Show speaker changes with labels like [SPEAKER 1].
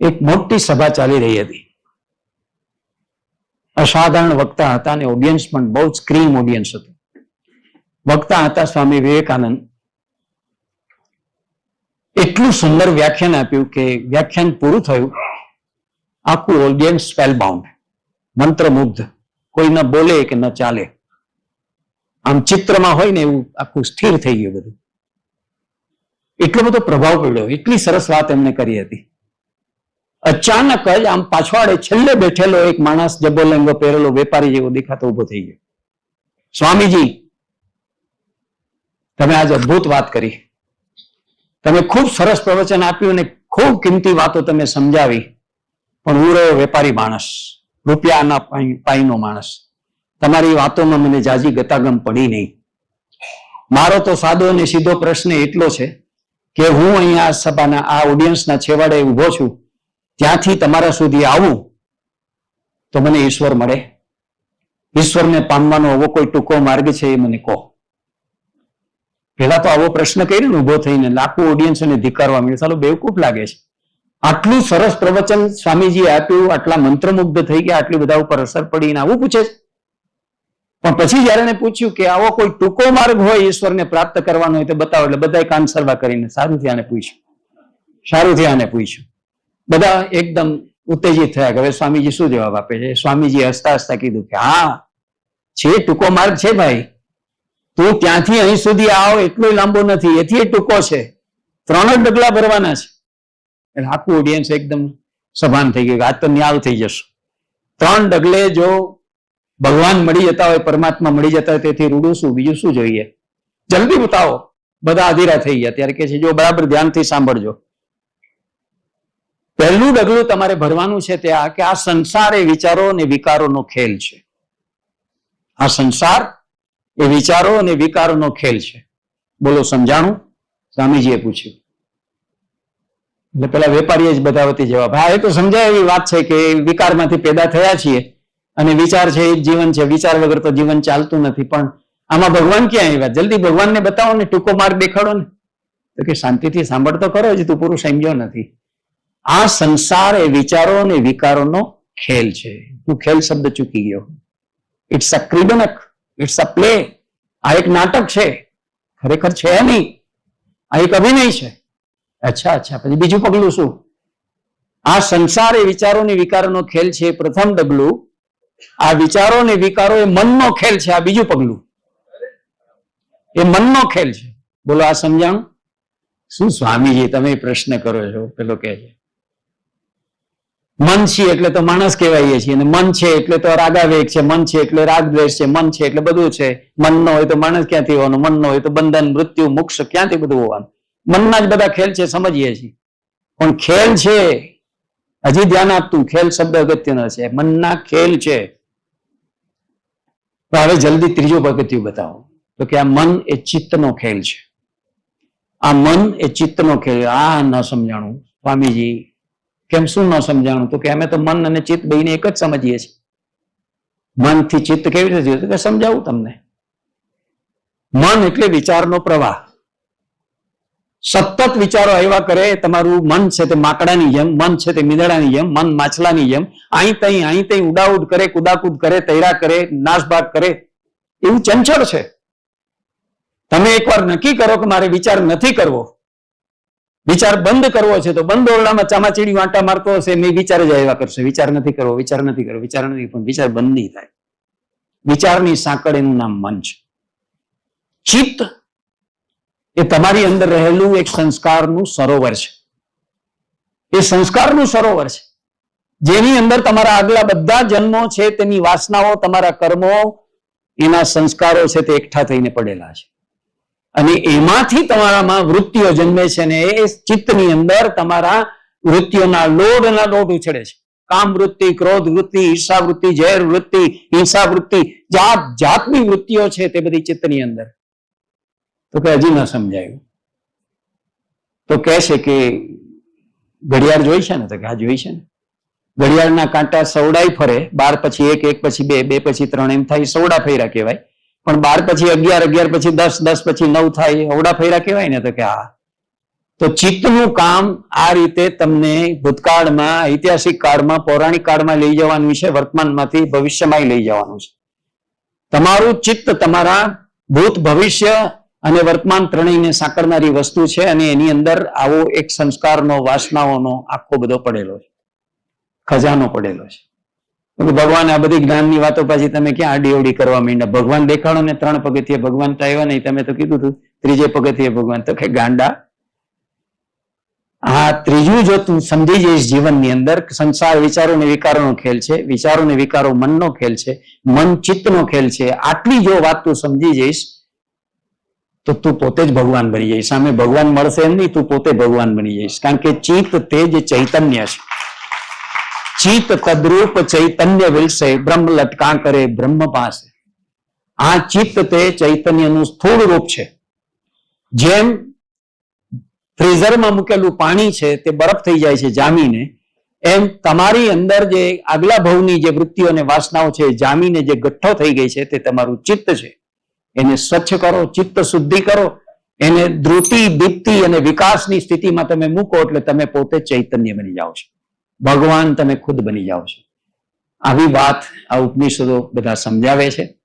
[SPEAKER 1] એક મોટી સભા ચાલી રહી હતી. અસાધારણ વક્તા હતા અને ઓડિયન્સ પણ બહુ જ સ્ક્રીમ ઓડિયન્સ હતું. વક્તા હતા સ્વામી વિવેકાનંદ. એટલું સુંદર વ્યાખ્યાન આપ્યું કે વ્યાખ્યાન પૂરું થયું, આખું ઓડિયન્સ સ્પેલબાઉન્ડ મંત્રમુગ્ધ, કોઈ ન બોલે કે ન ચાલે. આમ ચિત્રમાં હોય ને એવું આખું સ્થિર થઈ ગયું બધું. એટલો બધો પ્રભાવ પડ્યો, એટલી સરસ વાત એમને કરી હતી. અચાનક જ આમ પાછવાડે છેલ્લે બેઠેલો એક માણસ જબ્બો લેંગો પહેરેલો વેપારી જેવો દેખાતો ઊભો થઈ ગયો. સ્વામીજી, તમે આજ અદભુત વાત કરી. તમે ખૂબ સરસ પ્રવચન આપ્યું અને ખૂબ કિંમતી વાતો તમે સમજાવી. પણ હું રહ્યો વેપારી માણસ, રૂપિયાના પાઈ- પાઈનો માણસ. તમારી વાતોમાં મને જાજી ગતાગમ પડી નહીં. મારો તો સાદો અને સીધો પ્રશ્ન એટલો છે કે હું અહીંયા સભાના, આ ઓડિયન્સના છેવાડે ઊભો છું. ત્યાંથી તમારા સુધી આવું, તો મને ઈશ્વર મળે. ઈશ્વરને પામવાનો આવો કોઈ ટૂંકો માર્ગ છે એ મને કહો. પેલા તો આવો પ્રશ્ન કર્યો ને ઊભો થઈને લાખો ઓડિયન્સને ધિકારવા મળ્યો ચાલો બેવકૂફ લાગે છે. આટલું સરસ પ્રવચન સ્વામીજી આપ્યું, આટલા મંત્રમુગ્ધ થઈ ગયા, આટલી બધા ઉપર અસર પડીને આવું પૂછે છે. પણ પછી જયારે એને પૂછ્યું કે આવો કોઈ ટૂંકો માર્ગ હોય ઈશ્વરને પ્રાપ્ત કરવાનો હોય તો બતાવો એટલે બધા કાન સરવા કરીને સારું થયા આને પૂછ્યું. સારું થયાને પૂછ્યું. બધા એકદમ ઉત્તેજિત થયા કે હવે સ્વામીજી શું જવાબ આપે છે? સ્વામીજી હસતા હસતા કીધું કે, હા, છે ટૂંકો માર્ગ છે ભાઈ. તું ત્યાંથી અહીં સુધી આવ એટલો લાંબો નથી. એથી ટૂંકો છે. ત્રણ જ ડગલા ભરવાના છે. એટલે આખું ઓડિયન્સ એકદમ સભાન થઈ ગયું આજ તો ન્યાલ થઈ જશે. ત્રણ ડગલે જો ભગવાન મળી જતા હોય, પરમાત્મા મળી જતા હોય, તેથી રૂડું શું? બીજું શું જોઈએ? જલ્દી બતાવો બધા અધીરા થઈ ગયા. ત્યારે કે છે, જો બરાબર ધ્યાનથી સાંભળજો. પહેલું ડગલું તમારે ભરવાનું છે તે આ કે આ સંસાર એ વિચારો અને વિકારોનો ખેલ છે. આ સંસાર એ વિચારો અને વિકારોનો ખેલ છે. બોલો સમજાણું? સ્વામીજીએ પૂછ્યું. એટલે પેલા વેપારીએ જ બધા વતી જવાબ. હા, એ તો સમજાય એવી વાત છે કે વિકારમાંથી પેદા થયા છીએ અને વિચાર છે, એ જીવન છે. વિચાર વગર તો જીવન ચાલતું નથી. પણ આમાં ભગવાન ક્યાં આવ્યા? જલ્દી ભગવાનને બતાવો ને ટૂંકો માર્ગ દેખાડો ને. તો કે શાંતિથી સાંભળતો કરો જ તું પૂરું સમજ્યો નથી. આ સંસાર એ વિચારો અને વિકારોનો ખેલ છે. હું ખેલ શબ્દ ચૂકી ગયો. ઇટ્સ અ ક્રીડનક. ઇટ્સ અ પ્લે આ એક નાટક છે. ખરેખર છે નહીં. આ એક અભિનય છે. અચ્છા અચ્છા. પછી બીજું પગલું શું? આ સંસાર એ વિચારો અને વિકારોનો ખેલ છે પ્રથમ ડગલું આ વિચારો અને વિકારો એ મનનો ખેલ છે. આ બીજું પગલું. એ મનનો ખેલ છે. બોલો, આ સમજાણું? શું સ્વામીજી તમે પ્રશ્ન કરો છો? પેલો કહે છે. મન છે એટલે તો માણસ કહેવાય છીએ. અને મન છે એટલે તો રાગાવેગ છે, મન છે એટલે રાગદ્વેષ છે, મન છે એટલે બધું છે. મન ન હોય તો માણસ ક્યાંથી હોવાનું? મન ન હોય તો બંધન, મૃત્યુ, મોક્ષ ક્યાંથી બધું હોવાનું? મનના જ બધા ખેલ છે, સમજીએ છીએ. પણ ખેલ છે, હજી ધ્યાન આપતું, ખેલ શબ્દ અગત્યનો છે. મનના ખેલ છે. તો હવે જલ્દી ત્રીજું પગથિયું બતાવો. તો કે આ મન એ ચિત્તનો ખેલ છે. આ મન એ ચિત્તનો ખેલ આ ન સમજાણું. સ્વામીજી કેમ શું ન સમજાણું? તો કે અમે તો મન અને ચિત્ત બેયને એક જ સમજીએ છીએ. મનથી ચિત્ત કેવી રીતે થયું? કે સમજાવું તમને. મન એટલે વિચારનો પ્રવાહ. સતત વિચારો આવ્યા કરે, તમારું મન છે તે માકડાની જેમ, મન છે તે મીંદડાની જેમ, મન માછલાની જેમ અહીં તહીં અહીં તહીં ઉડાઉડ કરે, કુદાકુદ કરે, તૈરા કરે નાશભાગ કરે, એવું ચંચળ છે. તમે એકવાર નક્કી કરો કે મારે વિચાર નથી કરવો. વિચાર બંધ કરવો છે તો બંધ ઓરડામાં ચામાચીડી વાંટા મારતો હશે મેં વિચાર જ આવ્યા કરશે. વિચાર નથી કરવો, વિચાર નથી કરવો, વિચાર નથી પણ વિચાર બંધ નહીં થાય. વિચારની સાંકળ એનું નામ મન છે ચિત્ત એ તમારી અંદર રહેલું એક સંસ્કારનું સરોવર છે. એ સંસ્કારનું સરોવર છે. જેની અંદર તમારા આગલા બધા જન્મો છે, તેની વાસનાઓ, તમારા કર્મો, એના સંસ્કારો છે તે એકઠા થઈને પડેલા છે. અને એમાંથી તમારામાં વૃત્તિઓ જન્મે છે ને એ ચિત્તની અંદર તમારા વૃત્તિઓના લોડના લોડ ઉછળે છે. કામ વૃત્તિ ક્રોધ વૃત્તિ ઈર્ષા વૃત્તિ ઝેર વૃત્તિ હિંસા વૃત્તિ જાત જાતની વૃત્તિઓ છે તે બધી ચિત્તની અંદર. તો કે હજી ન સમજાયું. તો કહે છે કે ઘડિયાળ જોઈ છે ને? તો કે આ જોઈ છે ને. ઘડિયાળના કાંટા સવડાઈ ફરે, બાર પછી એક એક પછી બે બે પછી ત્રણ, એમ થાય, સવડા ફેરા કહેવાય. પણ બાર પછી અગિયાર અગિયાર પછી દસ દસ પછી નવ થાય અવડા ફેરા કહેવાય ને તો કે હા. તો ચિત્તનું કામ આ રીતે તમને ભૂતકાળમાં, ઐતિહાસિક કાળમાં, પૌરાણિક કાળમાં લઈ જવાનું છે, વર્તમાનમાંથી ભવિષ્યમાં લઈ જવાનું છે. તમારું ચિત્ત તમારા ભૂત ભવિષ્ય અને વર્તમાન ત્રણેયને સાંકળનારી વસ્તુ છે અને એની અંદર આવો એક સંસ્કારનો, વાસનાઓનો આખો બધો પડેલો છે. ખજાનો પડેલો છે. ભગવાન, આ બધી જ્ઞાનની વાતો પાછી તમે ક્યાં આડી અવડી કરવા માંડ્યા? ભગવાન દેખાડો ને ત્રણ પગથિયે ભગવાન તો આવ્યા નહીં. તમે તો કીધું હતું ત્રીજે પગથિયે ભગવાન. તો કે ગાંડા, આ ત્રીજું જો તું સમજી જઈશ જીવનની અંદર, સંસાર વિચારો ને વિકારોનો ખેલ છે, વિચારો ને વિકારો મનનો ખેલ છે, મન ચિત્તનો ખેલ છે, આટલી જો વાત તું સમજી જઈશ, તો તું પોતે જ ભગવાન બની જઈશ. સામે ભગવાન મળશે એમ નહીં, તું પોતે ભગવાન બની જઈશ. કારણ કે ચિત્ત તે જ ચૈતન્ય છે. ચિત્ત તદ્રૂપ ચૈતન્ય વિલસે બ્રહ્મ લટકા કરે બ્રહ્મ પાસે. આ ચિત્ત તે ચૈતન્યનું સ્થૂળ રૂપ છે. જેમ ફ્રીઝરમાં મૂકેલું પાણી છે, તે બરફ થઈ જાય છે જામીને, એમ તમારી અંદર જે આગલા ભવની જે વૃત્તિઓ અને વાસનાઓ છે, જામીને જે ગઠ્ઠો થઈ ગઈ છે, તે તમારું ચિત્ત છે. એને સ્વચ્છ કરો, ચિત્ત શુદ્ધિ કરો, એને ધ્રુતિ દીપ્તિ અને વિકાસની સ્થિતિમાં તમે મૂકો એટલે તમે પોતે ચૈતન્ય બની જાઓ છો. ભગવાન તમે ખુદ બની જાઓ છો. આવી વાત આ ઉપનિષદો બધા સમજાવે છે.